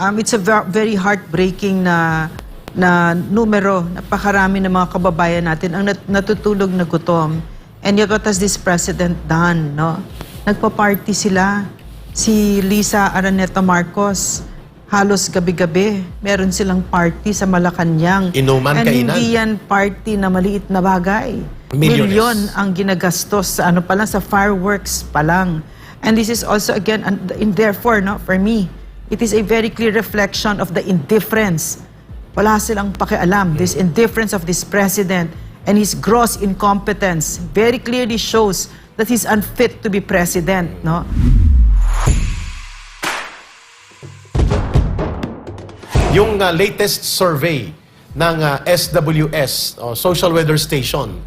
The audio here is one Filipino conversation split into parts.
Um, it's a ver- very heartbreaking na na numero, napakarami ng mga kababayan natin ang nat- natutulog na gutom. And yet what has this president done, no? Nagpa-party sila. Si Lisa Araneta Marcos, halos gabi-gabi, meron silang party sa Malacanang. Inuman, And kainan. hindi yan party na maliit na bagay. Milyones. Milyon ang ginagastos sa ano pa lang, sa fireworks pa lang. And this is also again, and, and therefore, no, for me, it is a very clear reflection of the indifference. Wala silang pakialam. This indifference of this president and his gross incompetence very clearly shows that he's unfit to be president, no? Yung uh, latest survey ng uh, SWS, o Social Weather Station,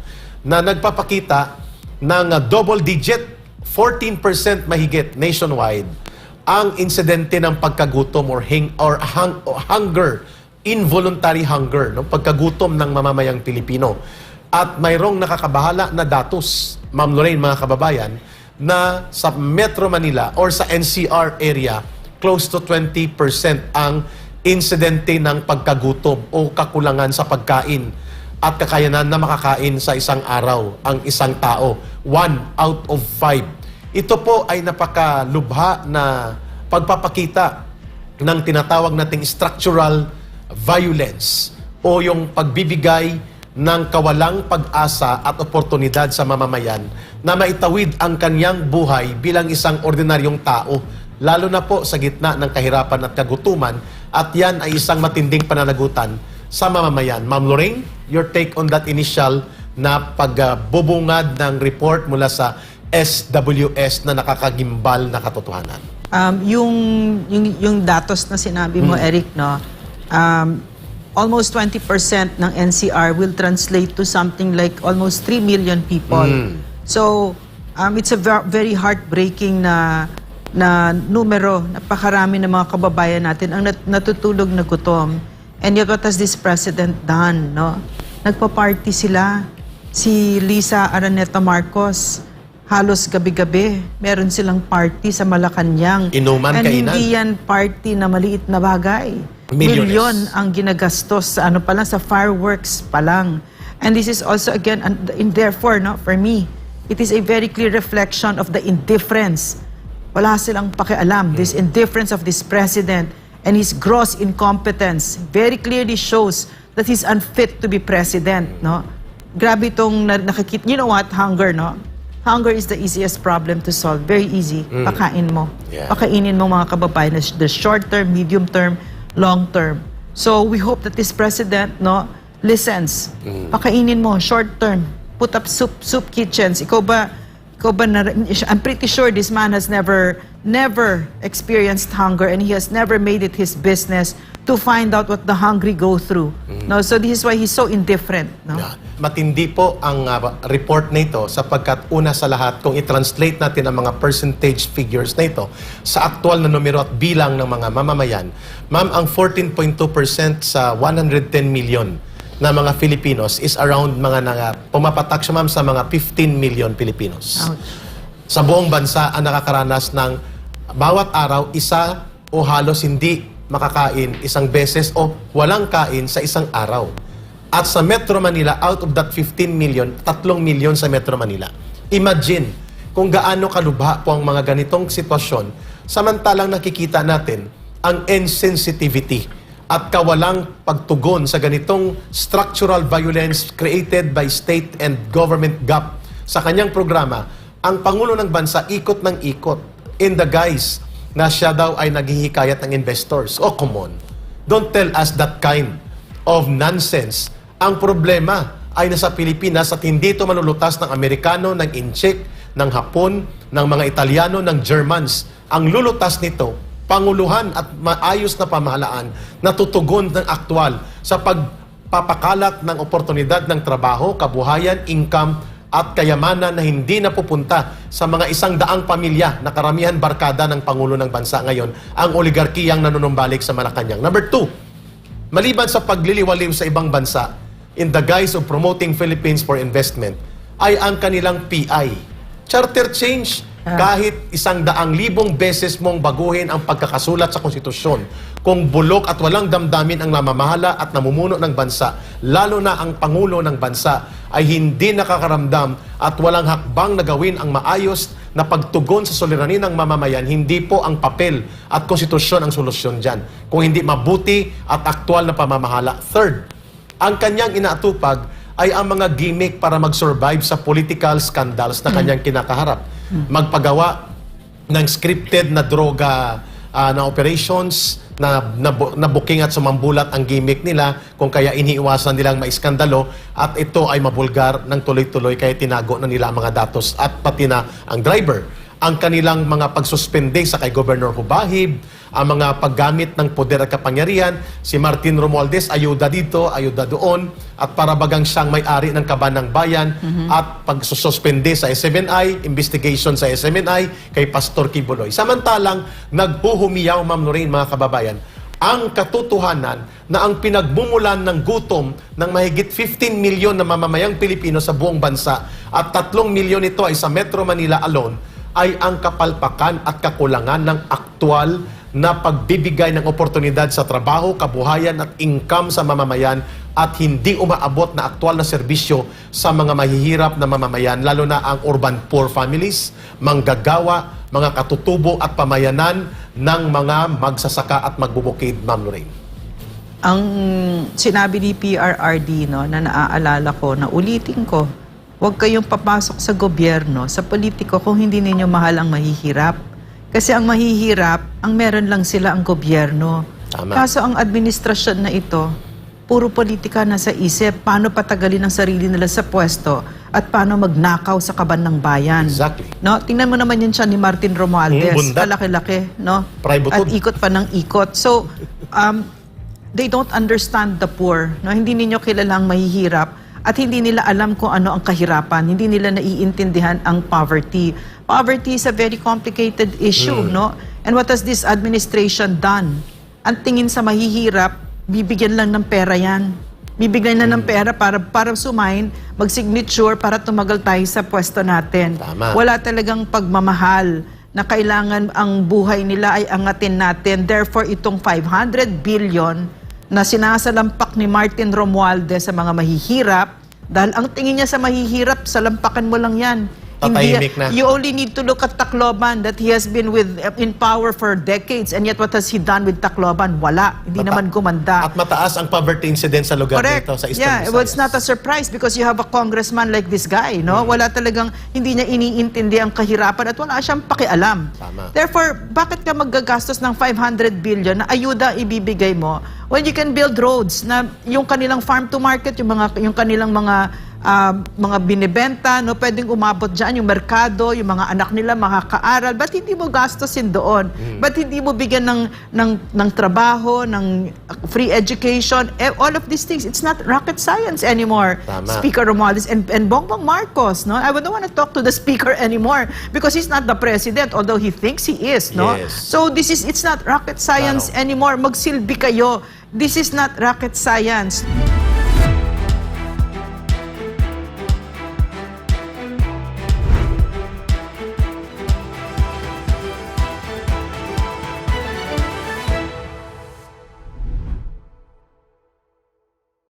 na nagpapakita ng uh, double digit, 14% mahigit nationwide, ang insidente ng pagkagutom or, hing, or, hung, hunger, involuntary hunger, no? pagkagutom ng mamamayang Pilipino. At mayroong nakakabahala na datos, Ma'am Lorraine, mga kababayan, na sa Metro Manila or sa NCR area, close to 20% ang insidente ng pagkagutom o kakulangan sa pagkain at kakayanan na makakain sa isang araw ang isang tao. One out of five. Ito po ay napakalubha na pagpapakita ng tinatawag nating structural violence o yung pagbibigay ng kawalang pag-asa at oportunidad sa mamamayan na maitawid ang kanyang buhay bilang isang ordinaryong tao, lalo na po sa gitna ng kahirapan at kagutuman, at yan ay isang matinding pananagutan sa mamamayan. Ma'am Lorraine, your take on that initial na pagbubungad ng report mula sa SWS na nakakagimbal na katotohanan. Um, yung, yung, yung datos na sinabi mo, Eric, no? Um, almost 20% ng NCR will translate to something like almost 3 million people. So, um, it's a ver- very heartbreaking na na numero, napakarami ng mga kababayan natin ang nat- natutulog na gutom. And yet what has this president done, no? Nagpa-party sila. Si Lisa Araneta Marcos, halos gabi-gabi, meron silang party sa Malacanang. Inuman, And kainan. hindi yan party na maliit na bagay. Milyones. Milyon ang ginagastos sa ano pa lang, sa fireworks pa lang. And this is also again, and, and therefore, no, for me, it is a very clear reflection of the indifference. Wala silang pakialam. This indifference of this president and his gross incompetence very clearly shows that he's unfit to be president, no? Grabe itong na, nakikita. You know what? Hunger, no? Hunger is the easiest problem to solve. Very easy. Pakain mo. Yeah. Pakainin mo mga kababayan. The short term, medium term, long term. So we hope that this president, no, listens. Pakainin mo, short term. Put up soup, soup kitchens. Ikaw ba, ikaw ba, na, I'm pretty sure this man has never, never experienced hunger and he has never made it his business to find out what the hungry go through. No, so this is why he's so indifferent. No? Yeah. Matindi po ang uh, report na ito sapagkat una sa lahat, kung i-translate natin ang mga percentage figures na ito sa aktual na numero at bilang ng mga mamamayan, ma'am, ang 14.2% sa 110 million na mga Filipinos is around mga na, pumapatak siya ma'am sa mga 15 million Filipinos. Ouch. Sa buong bansa ang nakakaranas ng bawat araw isa o halos hindi makakain isang beses o walang kain sa isang araw. At sa Metro Manila, out of that 15 million, 3 million sa Metro Manila. Imagine kung gaano kalubha po ang mga ganitong sitwasyon samantalang nakikita natin ang insensitivity at kawalang pagtugon sa ganitong structural violence created by state and government gap sa kanyang programa, ang Pangulo ng Bansa ikot ng ikot in the guise na siya daw ay naghihikayat ng investors. Oh, come on. Don't tell us that kind of nonsense. Ang problema ay nasa Pilipinas at hindi ito malulutas ng Amerikano, ng Incheck, ng Hapon, ng mga Italiano, ng Germans. Ang lulutas nito, panguluhan at maayos na pamahalaan na tutugon ng aktwal sa pagpapakalat ng oportunidad ng trabaho, kabuhayan, income, at kayamanan na hindi napupunta sa mga isang daang pamilya na karamihan barkada ng Pangulo ng Bansa ngayon, ang oligarkiyang nanunumbalik sa Malacanang. Number two, maliban sa pagliliwaliw sa ibang bansa in the guise of promoting Philippines for investment, ay ang kanilang PI. Charter change Kahit isang daang libong beses mong baguhin ang pagkakasulat sa konstitusyon, kung bulok at walang damdamin ang namamahala at namumuno ng bansa, lalo na ang Pangulo ng bansa, ay hindi nakakaramdam at walang hakbang na gawin ang maayos na pagtugon sa soberanya ng mamamayan, hindi po ang papel at konstitusyon ang solusyon dyan. Kung hindi mabuti at aktwal na pamamahala. Third, ang kanyang inaatupag ay ang mga gimmick para mag-survive sa political scandals na kanyang kinakaharap. Magpagawa ng scripted na droga ah, na operations na, na, na booking at sumambulat ang gimmick nila kung kaya iniiwasan nilang maiskandalo at ito ay mabulgar ng tuloy-tuloy kaya tinago na nila ang mga datos at pati na ang driver. Ang kanilang mga pagsuspende sa kay Governor Hubahib, ang mga paggamit ng poder at kapangyarihan. Si Martin Romualdez, ayuda dito, ayuda doon, at para bagang siyang may-ari ng kaban ng bayan, at pagsususpende sa SMNI, investigation sa SMNI, kay Pastor Kibuloy. Samantalang, naghuhumiyaw, Ma'am Lorraine, mga kababayan, ang katotohanan na ang pinagmumulan ng gutom ng mahigit 15 milyon na mamamayang Pilipino sa buong bansa at 3 milyon ito ay sa Metro Manila alone ay ang kapalpakan at kakulangan ng aktwal na pagbibigay ng oportunidad sa trabaho, kabuhayan at income sa mamamayan at hindi umaabot na aktwal na serbisyo sa mga mahihirap na mamamayan, lalo na ang urban poor families, manggagawa, mga katutubo at pamayanan ng mga magsasaka at magbubukid, Ma'am Lorraine. Ang sinabi ni PRRD no, na naaalala ko, na ulitin ko, huwag kayong papasok sa gobyerno, sa politiko kung hindi ninyo mahal ang mahihirap. Kasi ang mahihirap, ang meron lang sila ang gobyerno. Tama. Kaso ang administrasyon na ito, puro politika na sa isip, paano patagalin ang sarili nila sa pwesto at paano magnakaw sa kaban ng bayan. Exactly. No, tingnan mo naman yun siya ni Martin Romualdez. Mm. Kalaki-laki, no? Private At ikot pa ng ikot. So, um, they don't understand the poor. No? Hindi ninyo kilalang mahihirap at hindi nila alam kung ano ang kahirapan. Hindi nila naiintindihan ang poverty. Poverty is a very complicated issue, no? And what has this administration done? Ang tingin sa mahihirap, bibigyan lang ng pera yan. Bibigyan na ng pera para para sumain, mag-signature para tumagal tayo sa pwesto natin. Tama. Wala talagang pagmamahal na kailangan ang buhay nila ay angatin natin. Therefore, itong 500 billion na sinasalampak ni Martin Romualdez sa mga mahihirap, dahil ang tingin niya sa mahihirap, salampakan mo lang yan. Tatahimik na. You only need to look at Tacloban that he has been with in power for decades and yet what has he done with Tacloban? Wala. Hindi Mata- naman gumanda. At mataas ang poverty incidence sa lugar Correct. nito sa Eastern yeah, well, it's Visayas. not a surprise because you have a congressman like this guy, no? Wala talagang hindi niya iniintindi ang kahirapan at wala siyang pakialam. Tama. Therefore, bakit ka maggagastos ng 500 billion na ayuda ibibigay mo when you can build roads na yung kanilang farm to market, yung mga yung kanilang mga ah, mga binibenta, no, pwedeng umabot diyan yung merkado, yung mga anak nila makakaaral. Ba't hindi mo gastosin doon? Ba't hindi mo bigyan ng ng ng trabaho, ng free education, eh, all of these things. It's not rocket science anymore. Tama. Speaker Romualdez and, and Bongbong Marcos, no? I don't want to talk to the speaker anymore because he's not the president although he thinks he is, no? Yes. So this is it's not rocket science Claro. anymore. Magsilbi kayo. This is not rocket science.